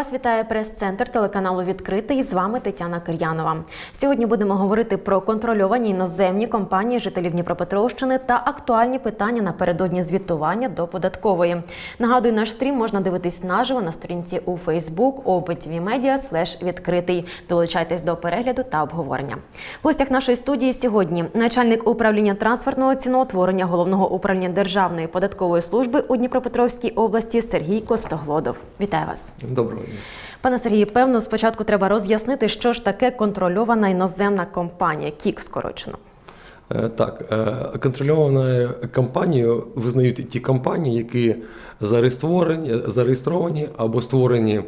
Вас вітає прес-центр телеканалу Відкритий. З вами Тетяна Кир'янова. Сьогодні будемо говорити про контрольовані іноземні компанії жителів Дніпропетровщини та актуальні питання напередодні звітування до податкової. Нагадую, наш стрім можна дивитись наживо на сторінці у OpenTV Media відкритий. Долучайтесь до перегляду та обговорення. В гостях нашої студії сьогодні начальник управління трансфертного ціноутворення головного управління Державної податкової служби у Дніпропетровській області Сергій Костоглодов. Вітаю вас. Доброго. Пане Сергію, певно, спочатку треба роз'яснити, що ж таке контрольована іноземна компанія, КІК скорочено. Е, Так, е, контрольованою компанією визнають ті компанії, які зареєстровані, зареєстровані або створені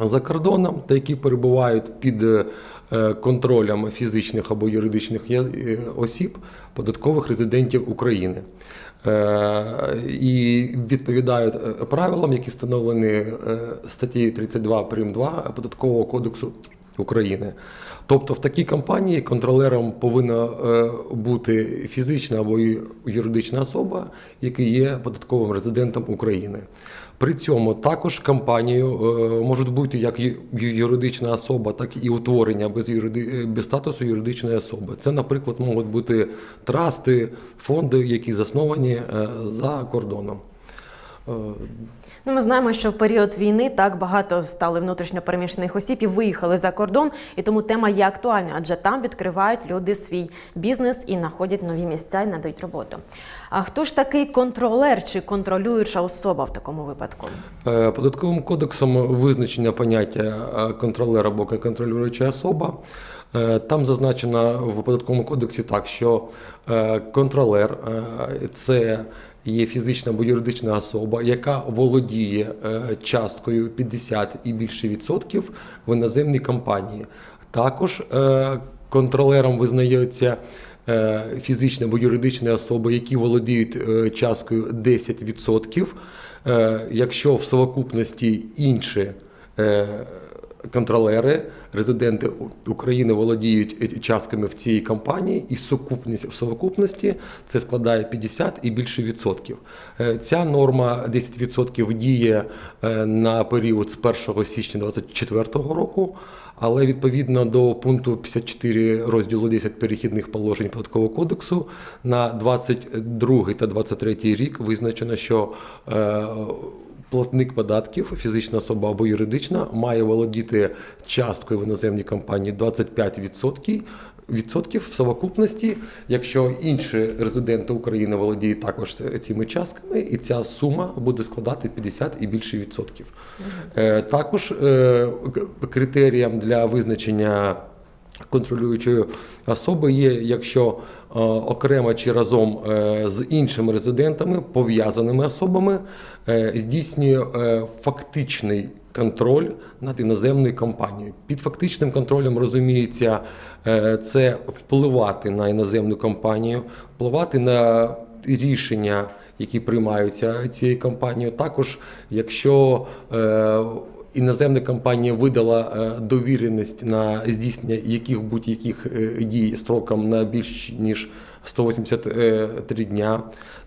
за кордоном, та які перебувають під е, контролем фізичних або юридичних осіб, податкових резидентів України. Е, І відповідають е, правилам, які встановлені статті 32 прим. 2 Податкового кодексу України. Тобто в такій компанії контролером повинна е, бути фізична або юридична особа, яка є податковим резидентом України. При цьому також компанією е, можуть бути як юридична особа, так і утворення без, юриди... е, без статусу юридичної особи. Це, наприклад, можуть бути трасти, фонди, які засновані е, за кордоном. Е, Ну, ми знаємо, що в період війни так багато стали внутрішньопереміщених осіб і виїхали за кордон, і тому тема є актуальна, адже там відкривають люди свій бізнес і знаходять нові місця і надають роботу. А хто ж такий контролер чи контролююча особа в такому випадку? Е, Податковим кодексом визначення поняття е, контролер або контролююча особа. Там зазначено в податковому кодексі так, що контролер це є фізична або юридична особа, яка володіє е, часткою 50 і більше відсотків в іноземній компанії. Також е, контролером визнається е, фізичні або юридичні особи, які володіють часткою 10%. Е, Якщо в совокупності інші контролери, резиденти України володіють е, частками в цій компанії, і сукупність в совокупності це складає 50 і більше відсотків. Е, Ця норма 10% діє е, на період з 1 січня 2024 року. Але відповідно до пункту 54 розділу 10 перехідних положень податкового кодексу на 22 та 23 рік визначено, що платник податків, фізична особа або юридична, має володіти часткою в іноземній компанії 25%. Відсотків в совокупності, якщо інші резиденти України володіють також цими частками, і ця сума буде складати 50 і більше відсотків. Е, Також е, критерієм для визначення контролюючої особи є, якщо окремо чи разом е, з іншими резидентами, пов'язаними особами, е, здійснює е, фактичний контроль над іноземною компанією. Під фактичним контролем розуміється е, це впливати на іноземну компанію, впливати на рішення, які приймаються цією компанією. Також, якщо е, іноземна компанія видала е, довіреність на здійснення яких будь-яких е, дій строком на більш ніж 183 дня.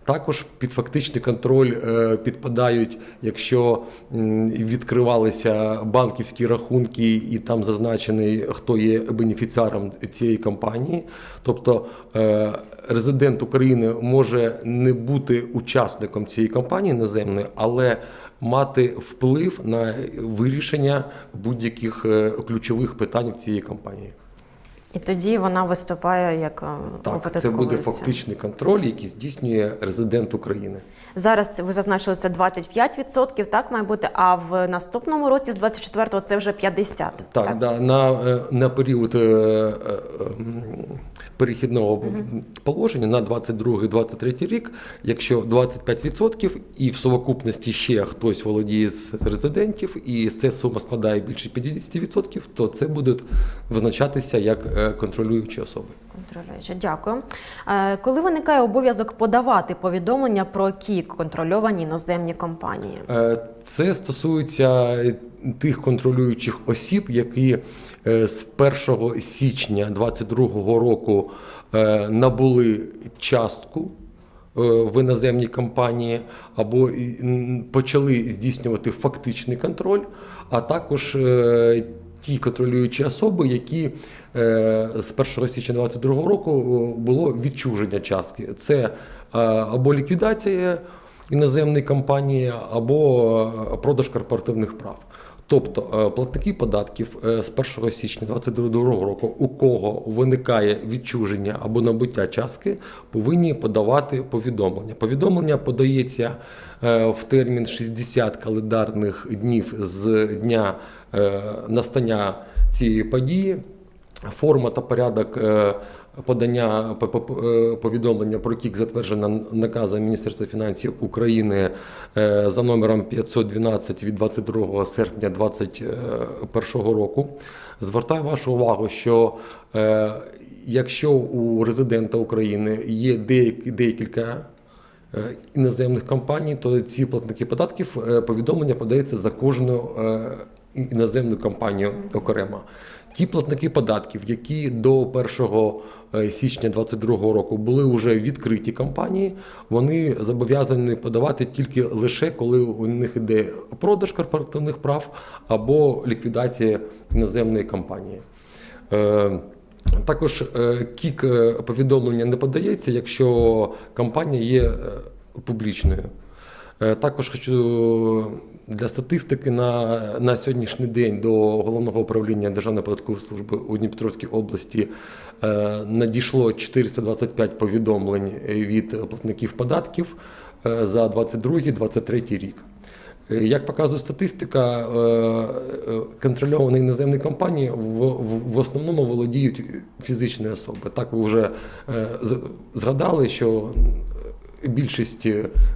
Також під фактичний контроль е, підпадають, якщо відкривалися банківські рахунки, і там зазначений, хто є бенефіціаром цієї компанії. Тобто е, резидент України може не бути учасником цієї компанії наземної, але мати вплив на вирішення будь-яких е, ключових питань в цієї компанії. І тоді вона виступає як е, Так, це буде фактичний контроль, який здійснює резидент України. Зараз ви зазначили це 25%, так має бути. А в наступному році, з 24-го, це вже 50%. Так, Да, на, е, на період е, перехідного положення на 22-23 рік, якщо 25% і в совокупності ще хтось володіє з резидентів, і ця сума складає більше 50%, то це буде визначатися як контролюючі особи. Контролюючи, дякую. Е, Коли виникає обов'язок подавати повідомлення про КІК контрольовані іноземні компанії? Е, Це стосується тих контролюючих осіб, які е, з 1 січня 2022 року е, набули частку в іноземній компанії, або почали здійснювати фактичний контроль, а також е, ті контролюючі особи, які е, з 1 січня 2022 року е, було відчуження частки. Це е, або ліквідація іноземної компанії, або е, продаж корпоративних прав. Тобто е, платники податків е, з 1 січня 2022 року, у кого виникає відчуження або набуття частки, повинні подавати повідомлення. Повідомлення подається е, в термін 60 календарних днів з дня е, настання цієї події. Форма та порядок е, подання е, повідомлення про кік затверджена наказом Міністерства фінансів України е, за номером 512 від 22 серпня 2021 року. Звертаю вашу увагу, що якщо у резидента України є декілька іноземних компаній, то ці платники податків повідомлення подається за кожну іноземну компанію окремо. Ті платники податків, які до 1 січня 2022 року були вже відкриті компанії, вони зобов'язані подавати тільки лише коли у них іде продаж корпоративних прав або ліквідація іноземної компанії. Е, Також е, кік е, повідомлення не подається, якщо компанія є е, публічною. Е, Також хочу для статистики на, на сьогоднішній день до головного управління Державної податкової служби у Дніпропетровській області е, надійшло 425 повідомлень від платників податків е, за 22-23 рік. Е, Як показує статистика, е, е, контрольовані іноземні компанії в, в, в основному володіють фізичні особи. Так ви вже згадали, що більшість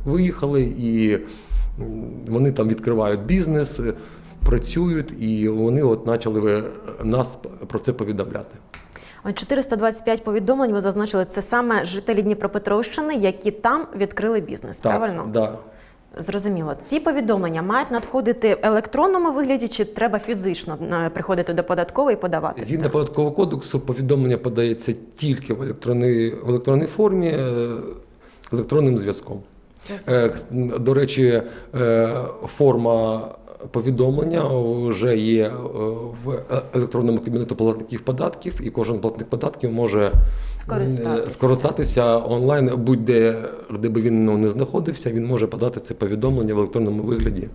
виїхали і вони там відкривають бізнес, е, працюють, і вони от почали е, нас про це повідомляти. От 425 повідомлень ви зазначили, це саме жителі Дніпропетровщини, які там відкрили бізнес. Правильно? Да. Зрозуміло. Ці повідомлення мають надходити в електронному вигляді, чи треба фізично е, приходити до податкової і подавати Згідно податкового кодексу, повідомлення подається тільки в електронній, в електронній формі електронним зв'язком. Е, До речі, е, форма повідомлення вже є е, в електронному кабінету платників податків, і кожен платник податків може Скористатися. е, скористатися онлайн, будь-де, де би він ну, не знаходився, він може подати це повідомлення в електронному вигляді.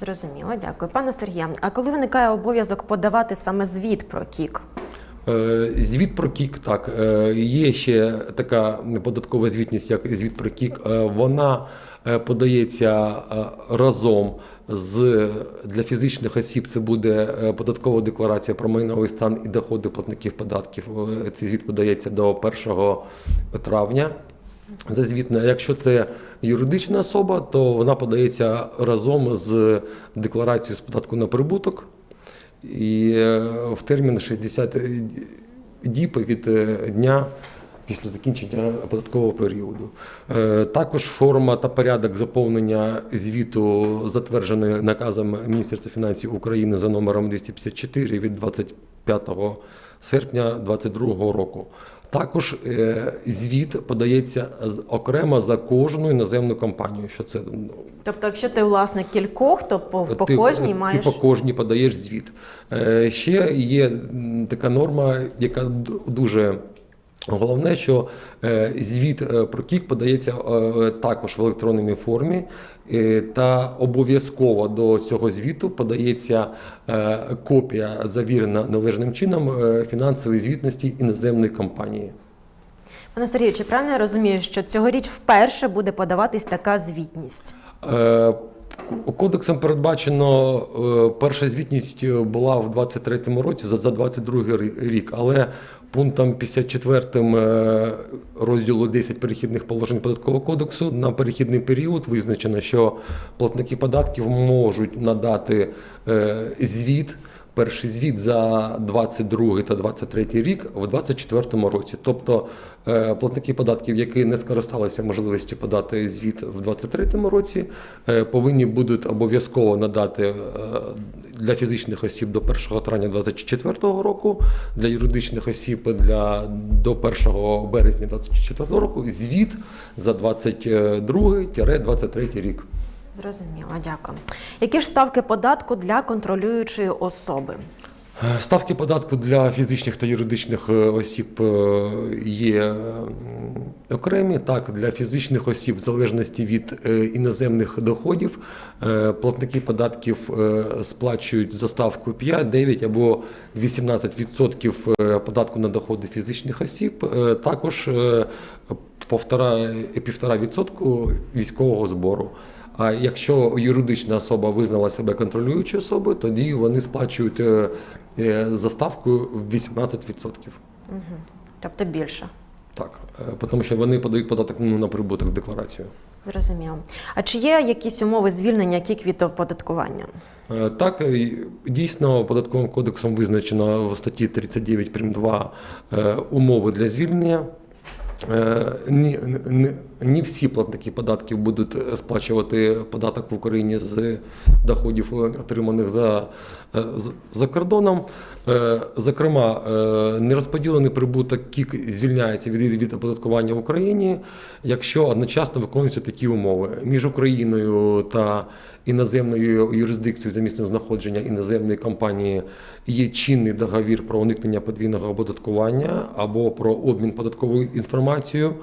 Зрозуміло, дякую. Пане Сергію, а коли виникає обов'язок подавати саме звіт про КІК? Е, Звіт про КІК, так. е, Є ще така податкова звітність, як звіт про КІК. Е, Вона подається разом з для фізичних осіб. Це буде податкова декларація про майновий стан і доходи платників податків. Цей звіт подається до 1 травня. За звітне. Якщо це юридична особа, то вона подається разом з декларацією з податку на прибуток і е, в термін 60 діб від е, дня після закінчення податкового періоду. Е, Також форма та порядок заповнення звіту затверджений наказом Міністерства фінансів України за номером 254 від 25 серпня 2022 року. Також е, звіт подається окремо за кожну іноземну компанію. Що це ну, Тобто, якщо ти власник кількох, то по, по ти, кожній ти маєш по кожній подаєш звіт. Е, ще є така норма, яка дуже головне, що е, звіт е, про кік подається е, також в електронній формі, та обов'язково до цього звіту подається копія завірена належним чином фінансової звітності іноземної компанії. Пане Сергію, чи правильно я розумію, що цьогоріч вперше буде подаватись така звітність? Е, Кодексом передбачено перша звітність була в 23-му році за, за 22 рік, але пунктом 54 е, розділу 10 перехідних положень податкового кодексу на перехідний період визначено, що платники податків можуть надати е, звіт перший звіт за 22 та 23 рік в 24 році. Тобто е, платники податків, які не скористалися можливістю подати звіт в 23 році, е, повинні будуть обов'язково надати е, для фізичних осіб до 1 травня 2024 року, для юридичних осіб для до 1 березня 2024 року звіт за 22-23 рік. Зрозуміло, дякую. Які ж ставки податку для контролюючої особи? Е, Ставки податку для фізичних та юридичних е, осіб е, є окремі. Так, для фізичних осіб, в залежності від іноземних доходів, платники податків сплачують за ставку 5, 9 або 18% е, податку на доходи фізичних осіб. Також е, повтора- півтора відсотку військового збору. А якщо юридична особа визнала себе контролюючою особою, тоді вони сплачують е, е, за ставкою 18%. Угу. Тобто більше. Так, е, тому що вони подають податок ну, на прибуток в декларацію. Зрозуміло. А чи є якісь умови звільнення кік від оподаткування? Так, дійсно, податковим кодексом визначено в статті 39 прим. 2 е, умови для звільнення. Ні, ні всі платники податків будуть сплачувати податок в Україні з доходів, е, отриманих за, е, за кордоном. Е, Зокрема, е, нерозподілений прибуток КІК звільняється від, від оподаткування в Україні, якщо одночасно виконуються такі умови між Україною та іноземною юрисдикцією за місцем знаходження іноземної компанії є чинний договір про уникнення подвійного оподаткування або про обмін податковою інформацією.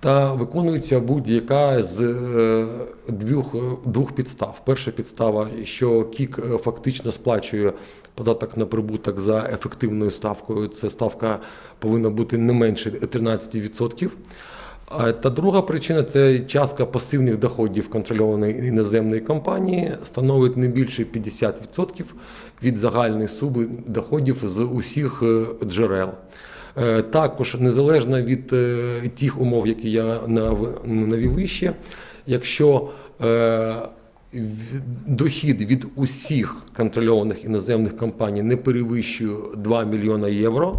Та виконується будь-яка з е, двох, двох підстав. Перша підстава, що КІК е, фактично сплачує податок на прибуток за ефективною ставкою. Це ставка повинна бути не менше 13%. А Та друга причина це частка пасивних доходів контрольованої іноземної компанії становить не більше 50% від загальної суми доходів з усіх е, джерел. Е, Також незалежно від е, тих умов, які я нав- навів вище, якщо е, дохід від усіх контрольованих іноземних компаній не перевищує 2 мільйона євро,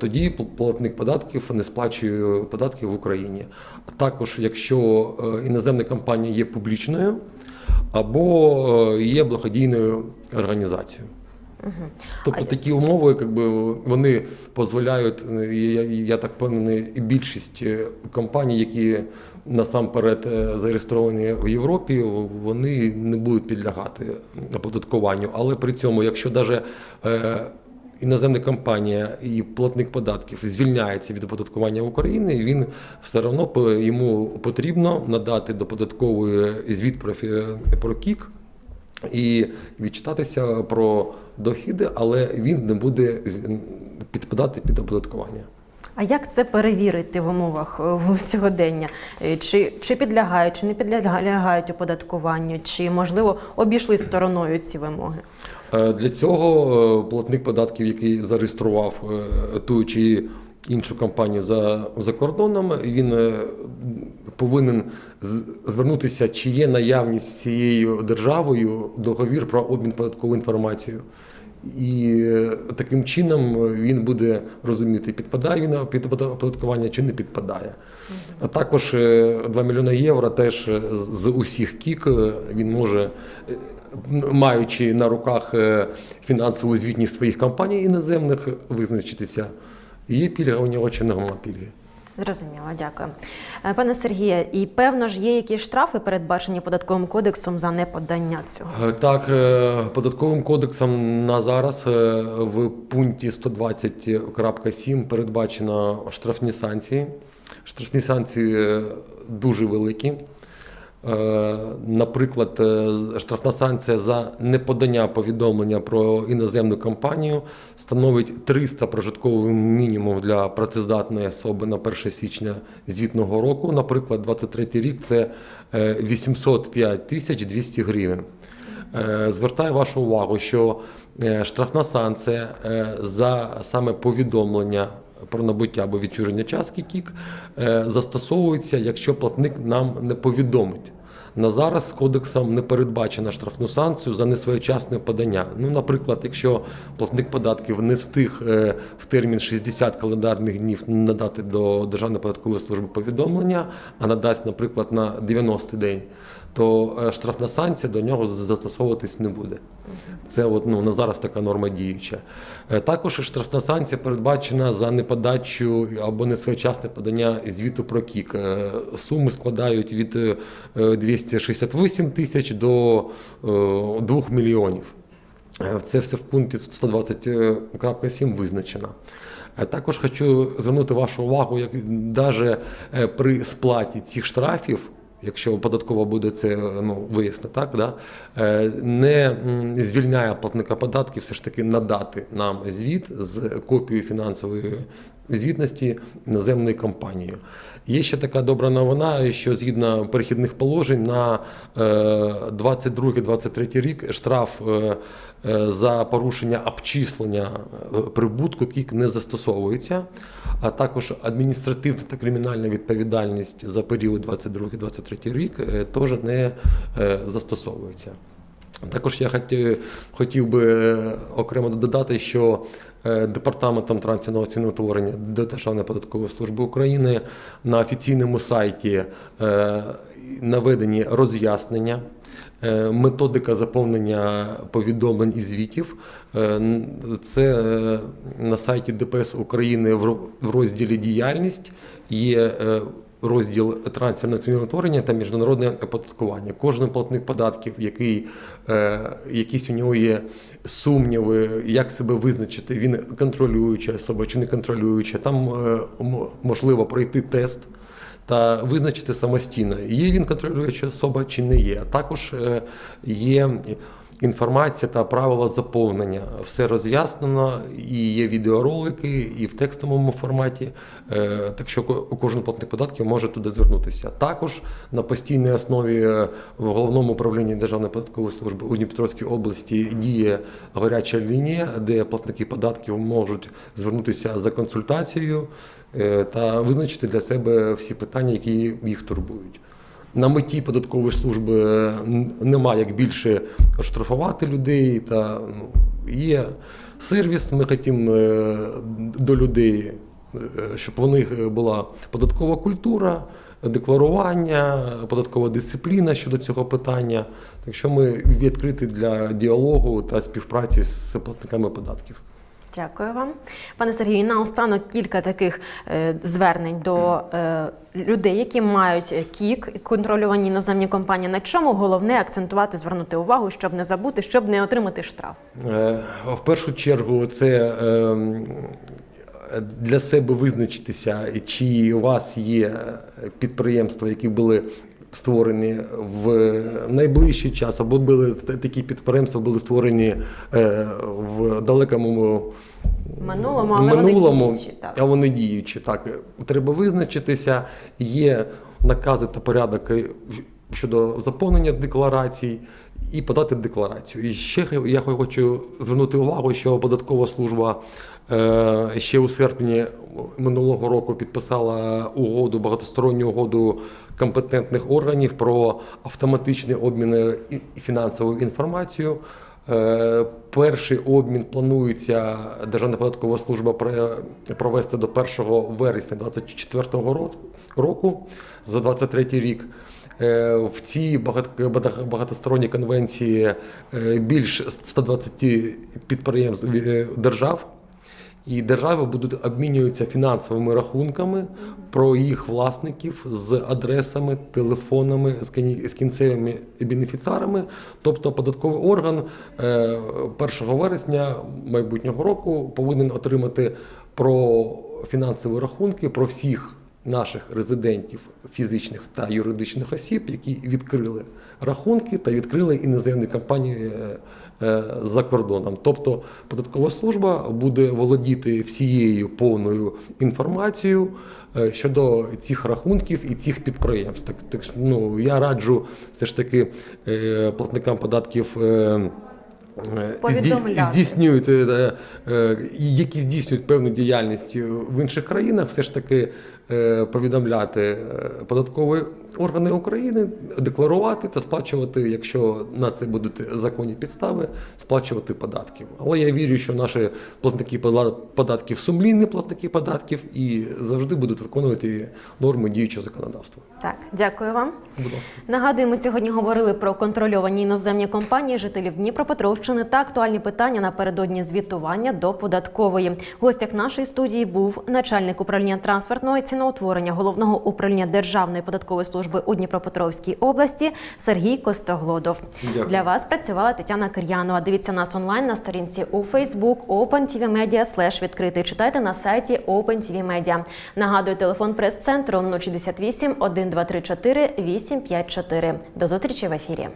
тоді платник податків не сплачує податки в Україні. А також, якщо іноземна компанія є публічною або є благодійною організацією. Тобто такі умови, якби вони дозволяють, е, я, я так певний, і більшість е, компаній, які насамперед е, зареєстровані в Європі, вони не будуть підлягати оподаткуванню. Але при цьому, якщо навіть іноземна компанія і платник податків звільняється від оподаткування в Україні, він все одно йому потрібно надати до податкової звіт про КІК і відчитатися про дохіди, але він не буде підпадати під оподаткування. А як це перевірити в умовах е, сьогодення? Е, Чи, чи підлягають, чи не підлягають оподаткуванню, чи можливо обійшли стороною ці вимоги? Е, Для цього платник податків, який зареєстрував ту чи іншу компанію за, за кордоном, він повинен звернутися, чи є наявність цією державою договір про обмін податковою інформацією. І е, таким чином він буде розуміти, підпадає він під оподаткування чи не підпадає. А також е, 2 мільйони євро теж е, з усіх кік е, він може, е, маючи на руках е, фінансову звітність своїх компаній іноземних, визначитися, є пільга у нього чи нема пільги. Зрозуміло, дякую. Е, Пане Сергія, і певно ж є якісь штрафи, передбачені податковим кодексом за неподання цього. Е, Так, е, податковим кодексом на зараз в пункті 120.7 передбачено штрафні санкції. Штрафні санкції дуже великі. Е, Наприклад, е, штрафна санкція за неподання повідомлення про іноземну компанію становить 300 прожитковий мінімум для працездатної особи на 1 січня звітного року. Наприклад, 23 рік це е, 805 тисяч 200 гривень. Е, Звертаю вашу увагу, що е, штрафна санкція е, за саме повідомлення про набуття або відчуження частки КІК е, застосовується, якщо платник нам не повідомить На зараз кодексом не передбачена штрафну санкцію за несвоєчасне подання. Ну, наприклад, якщо платник податків не встиг е, в термін 60 календарних днів надати до Державної податкової служби повідомлення, а надасть, наприклад, на 90 день, то е, штрафна санкція до нього застосовуватись не буде. Це от, ну, на зараз така норма діюча. Е, Також штрафна санкція передбачена за неподачу або несвоєчасне подання звіту про КІК. Е, Суми складають від е, 268 тисяч до е, 2 мільйонів. Це все в пункті 120.7 визначено. Також хочу звернути вашу увагу, як навіть при сплаті цих штрафів, якщо податкова буде це ну, вияснити, так, да, е, не звільняє платника податків все ж таки надати нам звіт з копією фінансової звітності іноземної компанії. Є ще така добра новина, що згідно перехідних положень на 22-23 рік штраф е, е, за порушення обчислення е, прибутку КІК не застосовується, а також адміністративна та кримінальна відповідальність за період 22-23 рік е, теж не е, застосовується. Також я хотів, би е, окремо додати, що е, департаментом трансферного ціноутворення Державної податкової служби України на офіційному сайті е, наведені роз'яснення. Методика заповнення повідомлень і звітів це на сайті ДПС України в розділі діяльність є розділ трансферне ціноутворення та міжнародне оподаткування. Кожен платник податків, який е, якісь у нього є сумніви, як себе визначити, він контролююча особа чи не контролююча. Там е, можливо пройти тест. Та визначити самостійно, є він контролююча особа чи не є. А також е, є інформація та правила заповнення. Все роз'яснено, і є відеоролики, і в текстовому форматі. Е, Так що ко- кожен платник податків може туди звернутися. Також на постійній основі е, в головному управлінні Державної податкової служби у Дніпропетровській області діє гаряча лінія, де платники податків можуть звернутися за консультацією е, та визначити для себе всі питання, які їх турбують. На меті податкової служби е, н- нема як більше штрафувати людей. Та ну, є сервіс. Ми хочемо е, до людей, е, щоб у них була податкова культура, декларування, податкова дисципліна щодо цього питання. Так що ми відкриті для діалогу та співпраці з платниками податків. Дякую вам, пане Сергію. Наостанок кілька таких е, звернень до е, людей, які мають е, кік контролювані іноземні компанії. На чому головне акцентувати, звернути увагу, щоб не забути, щоб не отримати штраф. В першу чергу, це ем, для себе визначитися, чи у вас є підприємства, які були створені в найближчий час, або були такі підприємства були створені е, в далекому Минулому, вони минулому, діючі, так. а вони діючі. Так, треба визначитися. Є накази та порядок е, щодо заповнення декларацій і подати декларацію. І ще я хочу звернути увагу, що податкова служба е, ще у серпні минулого року підписала угоду, багатосторонню угоду компетентних органів про автоматичний обмін е, фінансовою інформацією. Е, Перший обмін планується Державна податкова служба провести до 1 вересня 2024 року за 23 рік. Е, В цій багат- багат- багатосторонній конвенції е, більш 120 підприємств е, держав. І держави будуть обмінюватися фінансовими рахунками про їх власників з адресами, телефонами, з кін- з кінцевими бенефіціарами. Тобто податковий орган е, 1 вересня майбутнього року повинен отримати про фінансові рахунки про всіх наших резидентів, фізичних та юридичних осіб, які відкрили рахунки та відкрили іноземні компанії е, е, за кордоном. Тобто податкова служба буде володіти всією повною інформацією е, щодо цих рахунків і цих підприємств. Так, так ну, я раджу все ж таки платникам податків. здійснюють, які здійснюють певну діяльність в інших країнах, все ж таки повідомляти е, податковий органи України декларувати та сплачувати, якщо на це будуть законні підстави, сплачувати податків. Але я вірю, що наші платники пода- податків сумлінні платники податків і завжди будуть виконувати норми діючого законодавства. Так, дякую вам. Будь ласка. Нагадую, ми сьогодні говорили про контрольовані іноземні компанії жителів Дніпропетровщини та актуальні питання напередодні звітування до податкової. В гостях нашої студії був начальник управління трансфертного і ціноутворення головного управління Державної податкової служби у Дніпропетровській області Сергій Костоглодов. Дякую. Для вас працювала Тетяна Кир'янова. Дивіться нас онлайн на сторінці у Facebook OpenTVMedia slash відкритий. Читайте на сайті OpenTV Media. Нагадую, телефон прес-центру 068 1234 854. До зустрічі в ефірі.